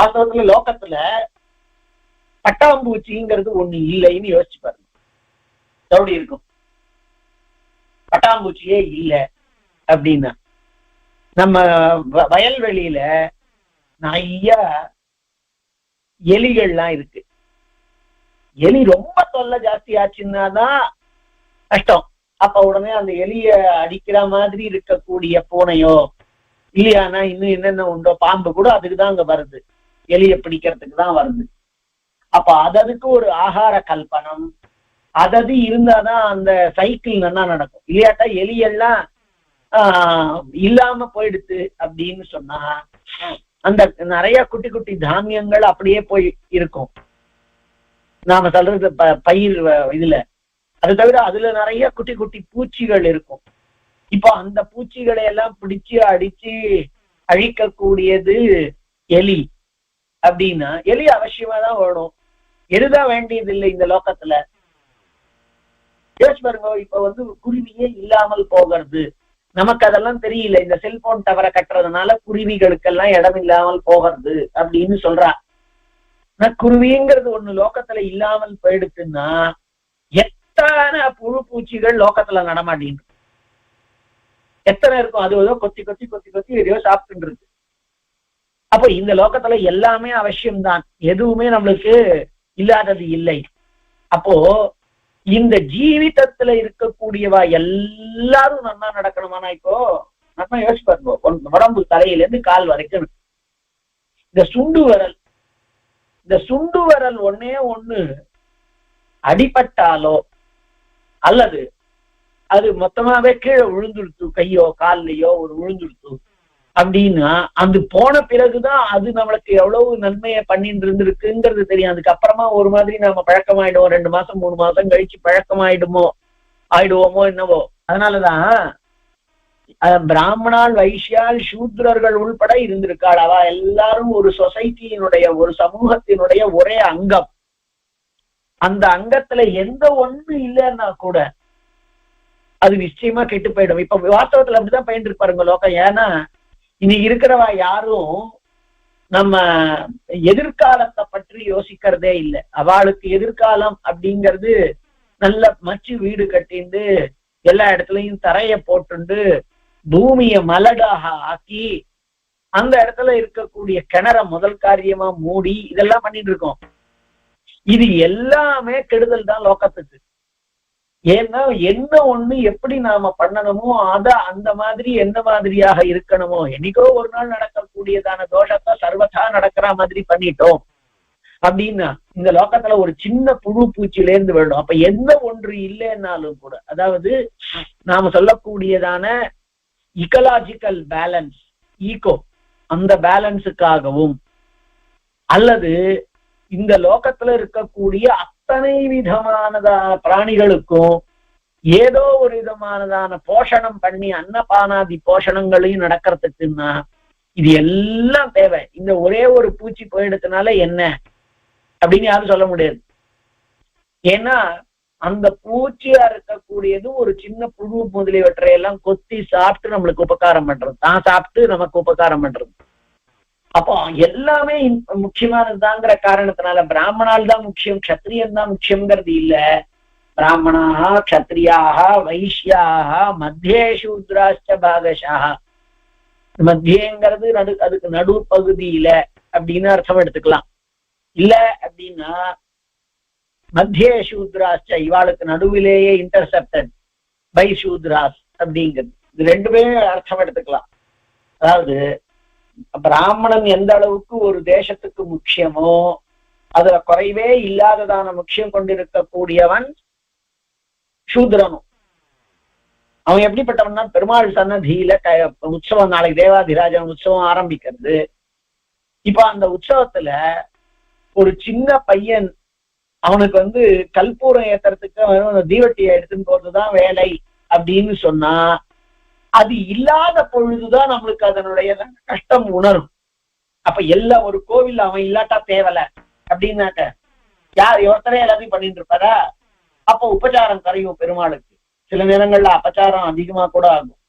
வாஸ்தவத்துல லோகத்துல பட்டாம்பூச்சிங்கிறது ஒண்ணு இல்லைன்னு யோசிச்சு பாருங்க. எப்படி இருக்கும்? பட்டாம்பூச்சியே இல்ல அப்படின்னா நம்ம வயல்வெளியில நிறைய எலிகள்லாம் இருக்கு. எலி ரொம்ப தொல்லை ஜாஸ்தி ஆச்சுன்னா தான் கஷ்டம். அப்ப உடனே அந்த எலிய அடிக்கிற மாதிரி இருக்கக்கூடிய பூனையோ இல்லையானா இன்னும் என்னென்ன உண்டோ பாம்பு கூட அதுக்குதான் அங்க வருது. எலிய பிடிக்கிறதுக்கு தான் வருது. அப்ப அததுக்கு ஒரு ஆகார கல்பனம் அதது இருந்தாதான் அந்த சைக்கிள் நல்லா நடக்கும். இல்லையாட்டா எலியெல்லாம் ஆஹ் இல்லாம போயிடுது அப்படின்னு சொன்னா அந்த நிறைய குட்டி குட்டி தானியங்கள் அப்படியே போய் இருக்கும். நாம சொல்றது ப- பயிர் இதுல. அது தவிர அதுல நிறைய குட்டி குட்டி பூச்சிகள் இருக்கும். இப்போ அந்த பூச்சிகளை எல்லாம் பிடிச்சு அடிச்சு அழிக்கக்கூடியது எலி. அப்படின்னா எலி அவசியமா தான் வேணும் எதுதான் வேண்டியது இல்லை இந்த லோகத்துல. யோசிச்சு பாருங்க இப்ப வந்து குருவியே இல்லாமல் போகிறது. நமக்கு அதெல்லாம் தெரியல. இந்த செல்போன் டவரை கட்டுறதுனால குருவிகளுக்கெல்லாம் இடம் இல்லாமல் போகிறது அப்படின்னு சொல்றா. ஆனா குருவிங்கிறது ஒண்ணு லோகத்துல இல்லாமல் போயிடுச்சுன்னா எத்தனை புழு பூச்சிகள் லோகத்துல நடமாட்டின்னு எத்தனை இருக்கும்? அது ஏதோ கொத்தி கொத்தி கொத்தி கொத்தி எதையோ சாப்பிட்டு இருக்கு. அப்போ இந்த லோகத்துல எல்லாமே அவசியம்தான். எதுவுமே நம்மளுக்கு இல்லாதது இல்லை. அப்போ இந்த ஜீவிதத்துல இருக்கக்கூடியவா எல்லாரும் நன்னா நடக்கணுமானா இப்போ நல்லா யோசிச்சு பாருங்க. உடம்பு தலையில இருந்து கால் வரைக்கும். இந்த சுண்டு விரல். இந்த சுண்டு விரல் ஒன்னே ஒண்ணு அடிபட்டாலோ அல்லது அது மொத்தமாவே கீழே விழுந்துடுத்து கையோ கால்லையோ ஒரு விழுந்துடுத்து அப்படின்னா அது போன பிறகுதான் அது நம்மளுக்கு எவ்வளவு நன்மையை பண்ணிட்டு இருந்திருக்குங்கிறது தெரியும். அதுக்கப்புறமா ஒரு மாதிரி நாம பழக்கமாயிடுவோம். ரெண்டு மாசம் மூணு மாசம் கழிச்சு பழக்கமாயிடுமோ ஆயிடுவோமோ என்னவோ. அதனாலதான் பிராமணால் வைஷ்யால் சூத்ரர்கள் உள்பட இருந்திருக்காள். அவ எல்லாரும் ஒரு சொசைட்டியினுடைய ஒரு சமூகத்தினுடைய ஒரே அங்கம். அந்த அங்கத்துல எந்த ஒண்ணு இல்லைன்னா கூட அது நிச்சயமா கெட்டு போயிடும். இப்ப வாஸ்தவத்துல அப்படிதான் பயின்று இருப்பாருங்க லோகம். ஏன்னா இன்னைக்கு இருக்கிறவா யாரும் நம்ம எதிர்காலத்தை பற்றி யோசிக்கிறதே இல்லை. அவளுக்கு எதிர்காலம் அப்படிங்கிறது நல்ல மச்சு வீடு கட்டிண்டு எல்லா இடத்துலயும் தரைய போட்டுண்டு பூமிய மலடாக ஆக்கி அந்த இடத்துல இருக்கக்கூடிய கிணற முதல் காரியமா மூடி இதெல்லாம் பண்ணிட்டு இருக்கோம். இது எல்லாமே கெடுதல் தான் லோக்கத்துக்கு ஏன்னா என்ன ஒண்ணு எப்படி நாம பண்ணணுமோ அத அந்த மாதிரி எந்த மாதிரியாக இருக்கணுமோ? என்னைக்கோ ஒரு நாள் நடக்கக்கூடியதான தோஷத்தை சர்வதா நடக்கிற மாதிரி பண்ணிட்டோம். அப்படின்னா இந்த லோக்கத்துல ஒரு சின்ன புழு பூச்சியில இருந்து விழும் அப்ப எந்த ஒன்று இல்லைன்னாலும் கூட அதாவது நாம சொல்லக்கூடியதான இக்கலாஜிக்கல் பேலன்ஸ் ஈகோ அந்த பேலன்ஸுக்காகவும் அல்லது இந்த லோகத்துல இருக்கக்கூடிய அத்தனை விதமானதான பிராணிகளுக்கும் ஏதோ ஒரு விதமானதான போஷணம் பண்ணி அன்னபானாதி போஷணங்களையும் நடக்கிறதுக்குன்னா இது எல்லாம் தேவை. இந்த ஒரே ஒரு பூச்சி போயிடுறதுனால என்ன? அப்படின்னு யாரும் சொல்ல முடியாது. ஏன்னா அந்த பூச்சியா இருக்கக்கூடியது ஒரு சின்ன புழு முதலியவற்றையெல்லாம் கொத்தி சாப்பிட்டு நம்மளுக்கு உபகாரம் பண்றது. தான் சாப்பிட்டு நமக்கு உபகாரம் பண்றது. அப்போ எல்லாமே முக்கியமானதுதாங்கிற காரணத்தினால பிராமணால் தான் முக்கியம் கத்திரியன் தான் முக்கியங்கிறது இல்ல. பிராமணாக கத்திரியாக வைஷ்யாக மத்தியே சூத்ராஷ்ட பாகஷாக மத்தியங்கிறது நடு அதுக்கு நடு பகுதியில அப்படின்னு அர்த்தம் எடுத்துக்கலாம். இல்ல அப்படின்னா மத்திய சூத்ராஸ்ட இவாளுக்கு நடுவிலேயே இன்டர்செப்டட் பை சூத்ராஸ் அப்படிங்கிறது. இது ரெண்டுமே அர்த்தம் எடுத்துக்கலாம். அதாவது பிராமணன் எந்த அளவுக்கு ஒரு தேசத்துக்கு முக்கியமோ அதுல குறைவே இல்லாததான முக்கியம் கொண்டிருக்கக்கூடியவன் சூத்ரனும். அவன் எப்படிப்பட்டவன்னா பெருமாள் சன்னதியில க- உற்சவம் நாளைக்கு தேவாதிராஜன் உற்சவம் ஆரம்பிக்கிறது. இப்ப அந்த உற்சவத்துல ஒரு சின்ன பையன் அவனுக்கு வந்து கல்பூரம் ஏத்துறதுக்கு அவன் தீவட்டியை எடுத்துன்னு போறதுதான் வேலை அப்படின்னு சொன்னா அது இல்லாத பொழுதுதான் நம்மளுக்கு அதனுடைய கஷ்டம் உணரும். அப்ப எல்லா ஒரு கோவில் அவன் இல்லாட்டா தேவல? அப்படின்னாக்க யார் ஒருத்தரே எல்லாத்தையும் பண்ணிட்டு இருப்பாரா? அப்ப உபச்சாரம் கரையும் பெருமாளுக்கு. சில நேரங்கள்ல அபச்சாரம் அதிகமா கூட ஆகும்.